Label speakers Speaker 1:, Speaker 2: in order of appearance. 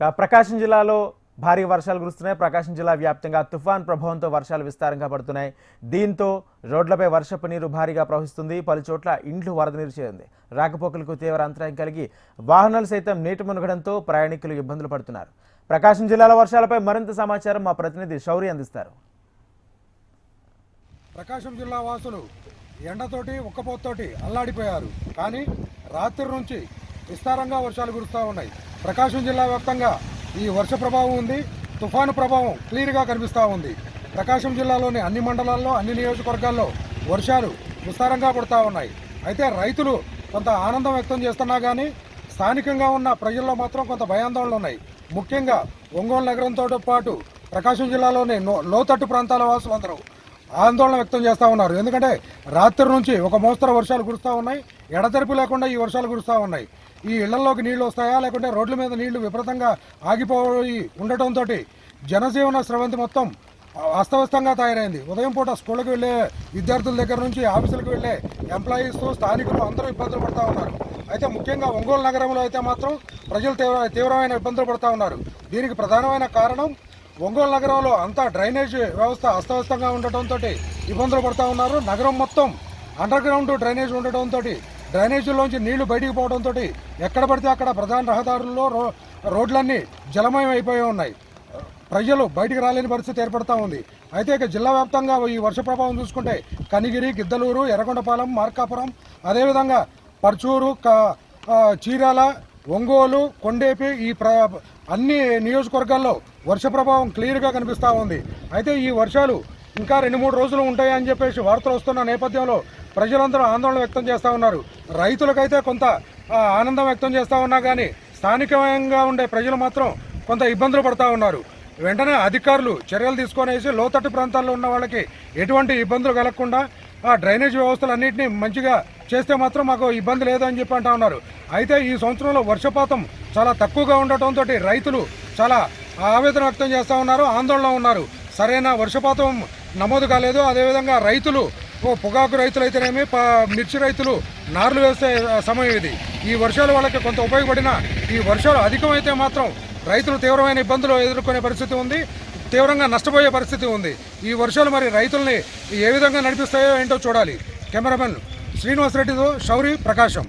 Speaker 1: ప్రకాశం జిల్లాలో భారీ వర్షాలు కురుస్తున్నాయి. ప్రకాశం జిల్లా వ్యాప్తంగా తుఫాన్ ప్రభావంతో వర్షాలు విస్తారంగా పడుతున్నాయి. దీంతో రోడ్లపై వర్షపు నీరు భారీగా ప్రవహిస్తుంది. పలు చోట్ల ఇండ్లు వరద నీరు చేరింది. రాకపోకలకు తీవ్ర అంతరాయం కలిగి వాహనాలు సైతం నీటి మునగడంతో ప్రయాణికులు ఇబ్బందులు పడుతున్నారు. ప్రకాశం జిల్లాలో వర్షాలపై మరింత సమాచారం మా ప్రతినిధి శౌరి అందిస్తారు.
Speaker 2: ప్రకాశం జిల్లా వాసులు ఎండతోటి ఉక్కపోతతోటి అల్లాడిపోయారు. కానీ రాత్రి నుంచి విస్తారంగా వర్షాలు కురుస్తూ ఉన్నాయి. ప్రకాశం జిల్లా వ్యాప్తంగా ఈ వర్ష ప్రభావం ఉంది. తుఫాను ప్రభావం క్లియర్గా కనిపిస్తూ ఉంది. ప్రకాశం జిల్లాలోని అన్ని మండలాల్లో అన్ని నియోజకవర్గాల్లో వర్షాలు విస్తారంగా పడుతూ ఉన్నాయి. అయితే రైతులు కొంత ఆనందం వ్యక్తం చేస్తున్నా కానీ స్థానికంగా ఉన్న ప్రజల్లో మాత్రం కొంత భయాందోళనలు ఉన్నాయి. ముఖ్యంగా ఒంగోలు నగరంతో పాటు ప్రకాశం జిల్లాలోని లోతట్టు ప్రాంతాల వాసులందరూ ఆందోళన వ్యక్తం చేస్తూ ఉన్నారు. ఎందుకంటే రాత్రి నుంచి ఒక మోస్తరు వర్షాలు కురుస్తూ ఉన్నాయి. ఎడతెరిపి లేకుండా ఈ వర్షాలు కురుస్తూ ఉన్నాయి. ఈ ఇళ్ళలోకి నీళ్ళు వస్తాయా? లేకుంటే రోడ్ల మీద నీళ్ళు విపరీతంగా ఆగిపోయి ఉండటంతో జనజీవన స్రవంతి మొత్తం అస్తవ్యస్తంగా తయారైంది. ఉదయం పూట స్కూళ్ళకి వెళ్ళే విద్యార్థుల దగ్గర నుంచి ఆఫీసులకు వెళ్ళే ఎంప్లాయీస్ స్థానికులు అందరూ ఇబ్బందులు పడుతూ ఉన్నారు. అయితే ముఖ్యంగా ఒంగోలు నగరంలో అయితే మాత్రం ప్రజలు తీవ్ర తీవ్రమైన ఇబ్బందులు పడుతూ ఉన్నారు. దీనికి ప్రధానమైన కారణం ఒంగోలు నగరంలో అంతా డ్రైనేజ్ వ్యవస్థ అస్తవ్యస్తంగా ఉండటంతో ఇబ్బందులు పడుతూ ఉన్నారు. నగరం మొత్తం అండర్ గ్రౌండ్ డ్రైనేజ్ ఉండటంతో డ్రైనేజీల్లోంచి నీళ్ళు బయటికి పోవడంతో ఎక్కడ పడితే అక్కడ ప్రధాన రహదారుల్లో రో రోడ్లన్నీ జలమయం అయిపోయి ఉన్నాయి. ప్రజలు బయటికి రాలేని పరిస్థితి ఏర్పడతా ఉంది. అయితే ఇక జిల్లా వ్యాప్తంగా ఈ వర్ష ప్రభావం చూసుకుంటే కనిగిరి గిద్దలూరు ఎర్రగొండపాలెం మార్కాపురం అదేవిధంగా పర్చూరు క- చీరాల ఒంగోలు కొండేపి ఈ ప్ర అన్ని నియోజకవర్గాల్లో వర్ష ప్రభావం క్లియర్గా కనిపిస్తూ ఉంది. అయితే ఈ వర్షాలు ఇంకా రెండు మూడు రోజులు ఉంటాయని చెప్పేసి వార్తలు వస్తున్న నేపథ్యంలో ప్రజలందరూ ఆందోళన వ్యక్తం చేస్తూ ఉన్నారు. రైతులకైతే కొంత ఆనందం వ్యక్తం చేస్తూ ఉన్నా కానీ స్థానికంగా ఉండే ప్రజలు మాత్రం కొంత ఇబ్బందులు పడుతూ ఉన్నారు. వెంటనే అధికారులు చర్యలు తీసుకొనేసి లోతట్టు ప్రాంతాల్లో ఉన్న వాళ్ళకి ఎటువంటి ఇబ్బందులు కలగకుండా ఆ డ్రైనేజ్ వ్యవస్థలన్నింటినీ మంచిగా చేస్తే మాత్రం మాకు ఇబ్బంది లేదని చెప్పి అంటా ఉన్నారు. అయితే ఈ సంవత్సరంలో వర్షపాతం చాలా తక్కువగా ఉండటంతో రైతులు చాలా ఆవేదన వ్యక్తం చేస్తూ ఉన్నారు ఆందోళన ఉన్నారు. సరైన వర్షపాతం నమోదు కాలేదు. అదేవిధంగా రైతులు ఓ పొగాకు రైతులు అయితేనేమి ప- మిర్చి రైతులు నార్లు వేసే సమయం ఇది. ఈ వర్షాలు వాళ్ళకి కొంత ఉపయోగపడిన ఈ వర్షాలు అధికమైతే మాత్రం రైతులు తీవ్రమైన ఇబ్బందులు ఎదుర్కొనే పరిస్థితి ఉంది తీవ్రంగా నష్టపోయే పరిస్థితి ఉంది. ఈ వర్షాలు మరి రైతుల్ని ఏ విధంగా నడిపిస్తాయో ఏంటో చూడాలి. కెమెరామెన్ శ్రీనివాసరెడ్డితో శౌరి ప్రకాశం.